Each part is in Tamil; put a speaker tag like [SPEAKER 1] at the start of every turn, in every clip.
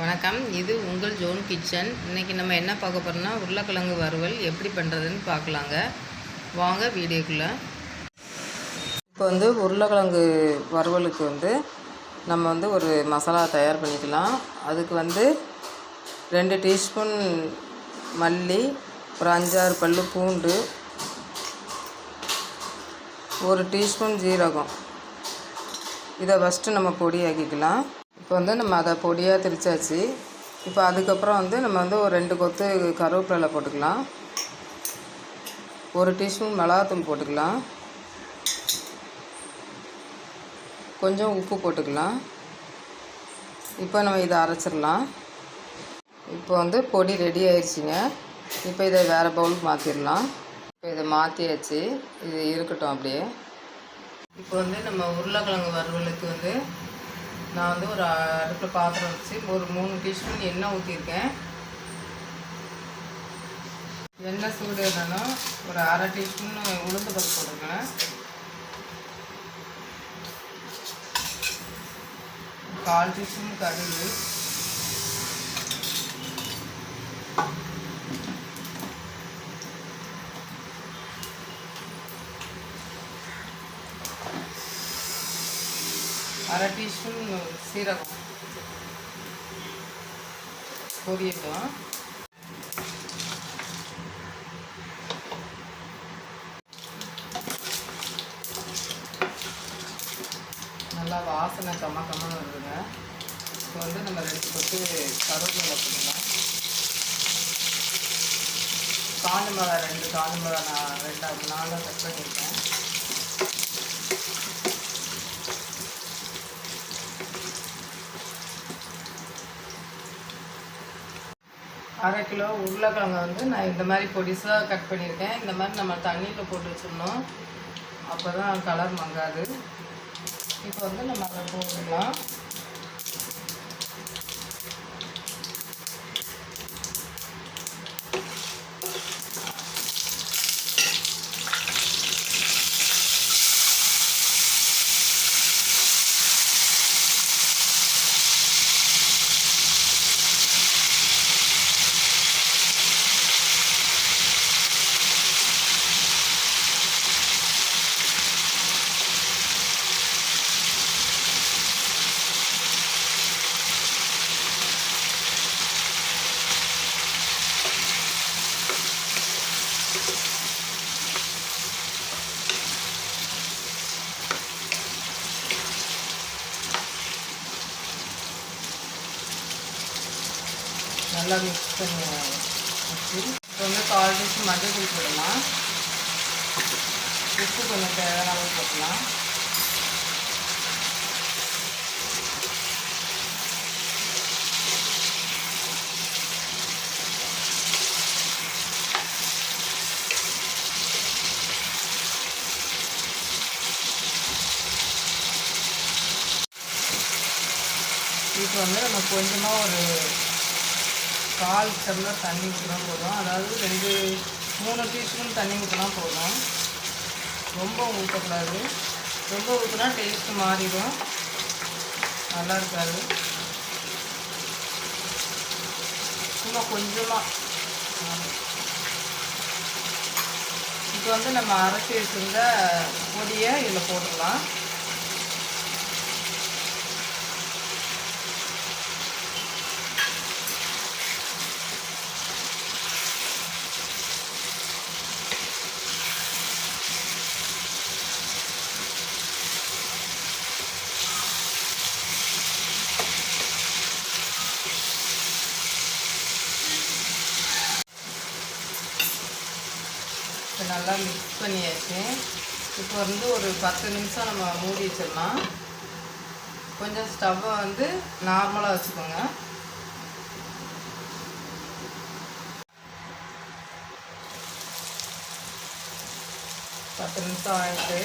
[SPEAKER 1] வணக்கம். இது உங்கள் ஜோன் கிச்சன். இன்றைக்கி நம்ம என்ன பார்க்க போகிறோம்னா உருளைக்கிழங்கு வறுவல் எப்படி பண்ணுறதுன்னு பார்க்கலாங்க. வாங்க வீடியோக்குள்ளே. இப்போ வந்து உருளைக்கிழங்கு வறுவலுக்கு வந்து நம்ம வந்து ஒரு மசாலா தயார் பண்ணிக்கலாம். அதுக்கு வந்து ரெண்டு டீஸ்பூன் மல்லி ஒரு அஞ்சாறு பல் பூண்டு ஒரு டீஸ்பூன் ஜீரகம். இதை ஃபஸ்ட்டு நம்ம பொடியாக்கிக்கலாம். இப்போ வந்து நம்ம அதை பொடியாக திரிச்சாச்சு. இப்போ அதுக்கப்புறம் வந்து நம்ம வந்து ஒரு ரெண்டு கொத்து கருவேப்பிலை போட்டுக்கலாம். ஒரு டீஸ்பூன் மிளகாத்தூள் போட்டுக்கலாம். கொஞ்சம் உப்பு போட்டுக்கலாம். இப்போ நம்ம இதை அரைச்சிடலாம். இப்போ வந்து பொடி ரெடி ஆயிடுச்சுங்க இப்போ இதை வேறு பவுலுக்கு மாற்றிடலாம் இப்போ இதை மாற்றியாச்சு இது இருக்கட்டும் அப்படியே. இப்போ வந்து நம்ம உருளைக்கிழங்கு வறுவலுக்கு வந்து நான் வந்து ஒரு அடுப்பில் பாத்திரம் வச்சு ஒரு மூணு டீஸ்பூன் எண்ணெய் ஊற்றிருக்கேன் எண்ணெய் சூடு என்னன்னா ஒரு அரை டீஸ்பூன் உளுந்து பருப்பு போட்டுருக்கேன் கால் டீஸ்பூன் கடுகு. அரை டீஸ்பூன் சீரகம். பொரியட்டும். நல்லா வாசனை கம்ம கம்மன்னு வருதுங்க. இப்போ வந்து நம்ம ரெண்டு கொத்து கருவேப்பிலை போட்டுக்கலாம் காஞ்ச மிளகா ரெண்டு காஞ்ச மிளகா நான் ரெண்டாவது நாளாக கட் பண்ணியிருக்கேன். அரை கிலோ உருளைக்கிழங்கு வந்து நான் இந்த மாதிரி பொடிசாக கட் பண்ணியிருக்கேன். இந்த மாதிரி நம்ம தண்ணியில் போட்டு வச்சிடணும். அப்போ தான் கலர் மங்காது. இப்போ வந்து நம்ம அதை போட்டுக்கலாம். நல்லா மிக்ஸ் பண்ணி வச்சு இப்போ வந்து கால் டீஸ்பூன் மஞ்சள் தூள் போடலாம். உப்பு கொஞ்சம் தேவையான அளவு போடலாம் இப்போ வந்து நம்ம கொஞ்சமாக ஒரு கால் டம்ளர் தண்ணி ஊற்றினா போதும். அதாவது ரெண்டு மூணு டீஸ்பூன் தண்ணி ஊற்றினா போதும். ரொம்ப ஊற்றக்கூடாது ரொம்ப ஊற்றினா டேஸ்ட்டு மாறிடும். நல்லா இருக்காது. சும்மா கொஞ்சமாக இப்போ வந்து நம்ம அரைச்சி வச்சுருந்த பொடியை இதில் போட்டுடலாம். இப்போ நல்லா மிக்ஸ் பண்ணியாச்சு. இப்போ வந்து ஒரு பத்து நிமிஷம் நம்ம மூடி வச்சிடலாம். கொஞ்சம் ஸ்டவ்வை வந்து நார்மலாக வச்சுக்கோங்க. பத்து நிமிஷம் ஆயிடுச்சு.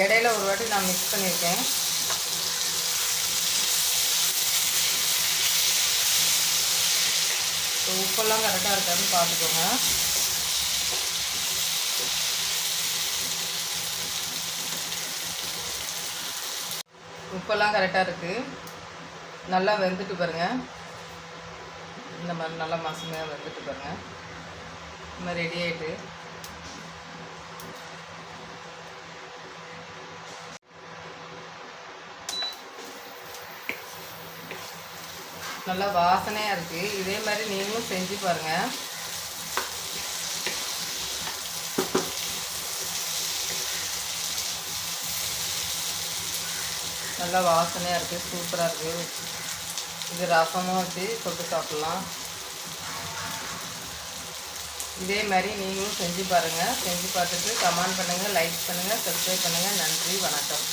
[SPEAKER 1] இடையில ஒரு வாட்டி நான் மிக்ஸ் பண்ணியிருக்கேன். உப்பெல்லாம் கரெக்டாக இருக்கான்னு பார்த்துக்கோங்க. உப்பெல்லாம் கரெக்டாக இருக்குது நல்லா வெந்துட்டு பாருங்கள் இந்த மாதிரி நல்லா மாசமாக வந்துட்டு பாருங்கள் இந்த மாதிரி ரெடி ஆகிட்டு நல்லா வாசனையாக இருக்குது இதே மாதிரி நீங்களும் செஞ்சு பாருங்கள் நல்லா வாசனையாக இருக்குது சூப்பராக இருக்குது இது ரசமும் வச்சு தொட்டு சாப்பிட்லாம். இதே மாதிரி நீங்களும் செஞ்சு பாருங்கள் செஞ்சு பார்த்துட்டு கமெண்ட் பண்ணுங்கள் லைக் பண்ணுங்கள் சப்ஸ்கிரைப் பண்ணுங்கள் நன்றி வணக்கம்.